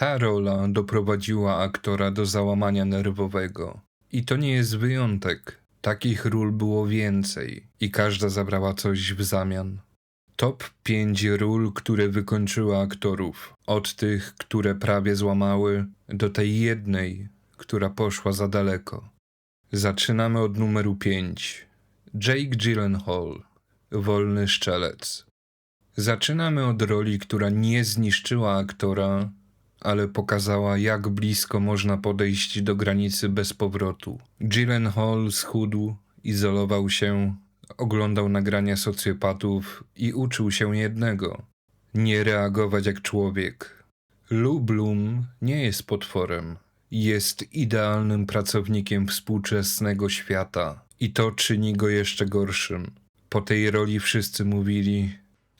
Ta rola doprowadziła aktora do załamania nerwowego. I to nie jest wyjątek. Takich ról było więcej i każda zabrała coś w zamian. Top 5 ról, które wykończyły aktorów. Od tych, które prawie złamały, do tej jednej, która poszła za daleko. Zaczynamy od numeru 5. Jake Gyllenhaal, Wolny Szczelec. Zaczynamy od roli, która nie zniszczyła aktora, ale pokazała, jak blisko można podejść do granicy bez powrotu. Gyllenhaal schudł, izolował się, oglądał nagrania socjopatów i uczył się jednego: nie reagować jak człowiek. Lou Bloom nie jest potworem. Jest idealnym pracownikiem współczesnego świata i to czyni go jeszcze gorszym. Po tej roli wszyscy mówili: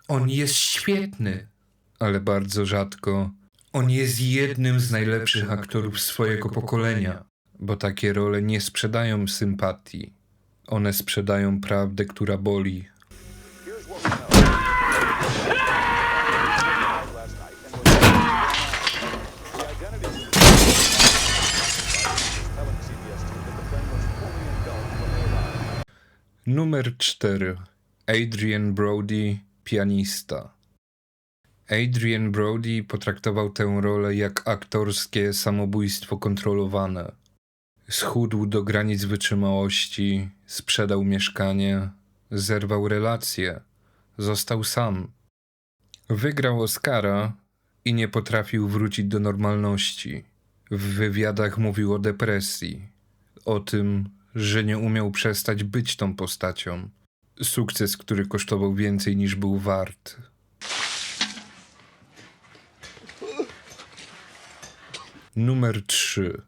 On jest świetny, ale bardzo rzadko on jest jednym z najlepszych aktorów swojego pokolenia, bo takie role nie sprzedają sympatii. One sprzedają prawdę, która boli. Numer 4. Adrian Brody, pianista. Adrian Brody potraktował tę rolę jak aktorskie samobójstwo kontrolowane. Schudł do granic wytrzymałości, sprzedał mieszkanie, zerwał relacje, został sam. Wygrał Oscara i nie potrafił wrócić do normalności. W wywiadach mówił o depresji, o tym, że nie umiał przestać być tą postacią. Sukces, który kosztował więcej niż był wart. Numer 3.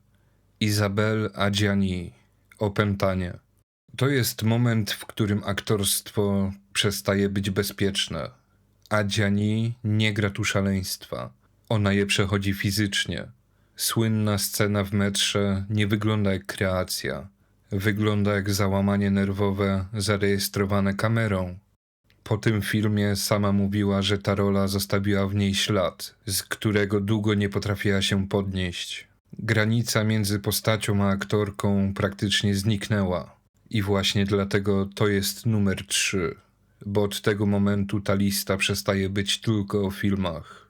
Isabelle Adjani. Opętanie. To jest moment, w którym aktorstwo przestaje być bezpieczne. Adjani nie gra tu szaleństwa. Ona je przechodzi fizycznie. Słynna scena w metrze nie wygląda jak kreacja. Wygląda jak załamanie nerwowe zarejestrowane kamerą. Po tym filmie sama mówiła, że ta rola zostawiła w niej ślad, z którego długo nie potrafiła się podnieść. Granica między postacią a aktorką praktycznie zniknęła. I właśnie dlatego to jest numer 3, bo od tego momentu ta lista przestaje być tylko o filmach.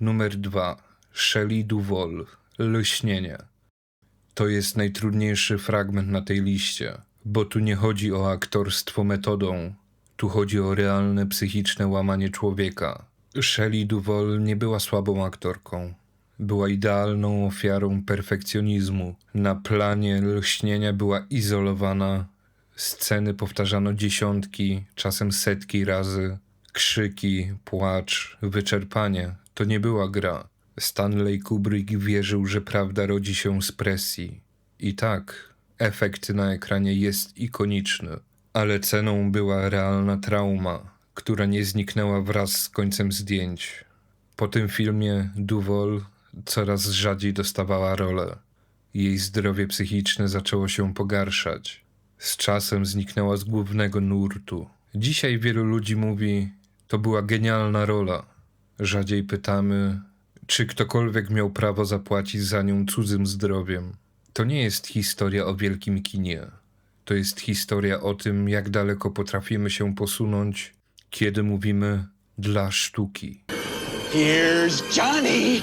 Numer 2. Shelley Duvall. Lśnienie. To jest najtrudniejszy fragment na tej liście, bo tu nie chodzi o aktorstwo metodą, tu chodzi o realne psychiczne łamanie człowieka. Shelley Duvall nie była słabą aktorką. Była idealną ofiarą perfekcjonizmu. Na planie lśnienia była izolowana. Sceny powtarzano dziesiątki, czasem setki razy. Krzyki, płacz, wyczerpanie to nie była gra. Stanley Kubrick wierzył, że prawda rodzi się z presji. I tak, efekt na ekranie jest ikoniczny, ale ceną była realna trauma, która nie zniknęła wraz z końcem zdjęć. Po tym filmie Duval coraz rzadziej dostawała rolę. Jej zdrowie psychiczne zaczęło się pogarszać. Z czasem zniknęła z głównego nurtu. Dzisiaj wielu ludzi mówi: To była genialna rola. Rzadziej pytamy, czy ktokolwiek miał prawo zapłacić za nią cudzym zdrowiem. To nie jest historia o wielkim kinie. To jest historia o tym, jak daleko potrafimy się posunąć, kiedy mówimy dla sztuki. Here's Johnny!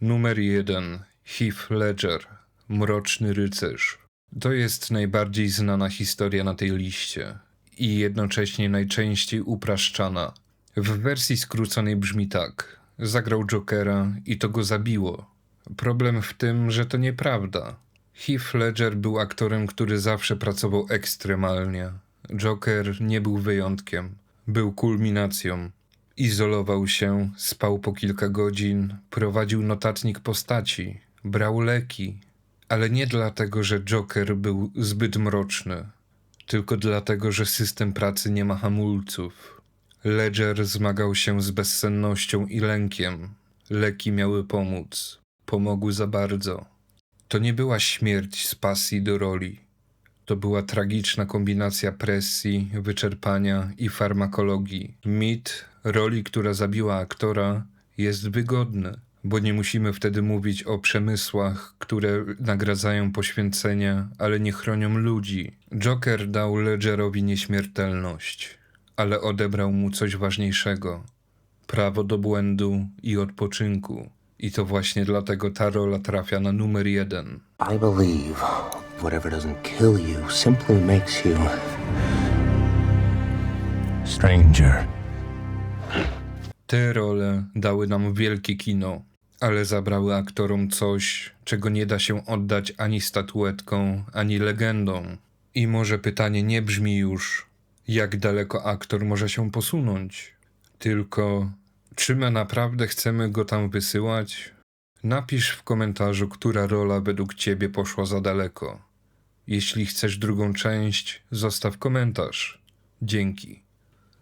Numer jeden. Heath Ledger. Mroczny rycerz. To jest najbardziej znana historia na tej liście i jednocześnie najczęściej upraszczana. W wersji skróconej brzmi tak. Zagrał Jokera i to go zabiło. Problem w tym, że to nieprawda. Heath Ledger był aktorem, który zawsze pracował ekstremalnie. Joker nie był wyjątkiem. Był kulminacją. Izolował się, spał po kilka godzin, prowadził notatnik postaci, brał leki, ale nie dlatego, że Joker był zbyt mroczny, tylko dlatego, że system pracy nie ma hamulców. Ledger zmagał się z bezsennością i lękiem. Leki miały pomóc. Pomogły za bardzo. To nie była śmierć z pasji do roli. To była tragiczna kombinacja presji, wyczerpania i farmakologii. Mit roli, która zabiła aktora, jest wygodny, bo nie musimy wtedy mówić o przemysłach, które nagradzają poświęcenia, ale nie chronią ludzi. Joker dał Ledgerowi nieśmiertelność, ale odebrał mu coś ważniejszego prawo do błędu i odpoczynku. I to właśnie dlatego ta rola trafia na numer jeden. I believe whatever doesn't kill you simply makes you stranger. Te role dały nam wielkie kino, ale zabrały aktorom coś, czego nie da się oddać ani statuetką, ani legendą. I może pytanie nie brzmi już, jak daleko aktor może się posunąć, tylko czy my naprawdę chcemy go tam wysyłać? Napisz w komentarzu, która rola według ciebie poszła za daleko. Jeśli chcesz drugą część, zostaw komentarz. Dzięki.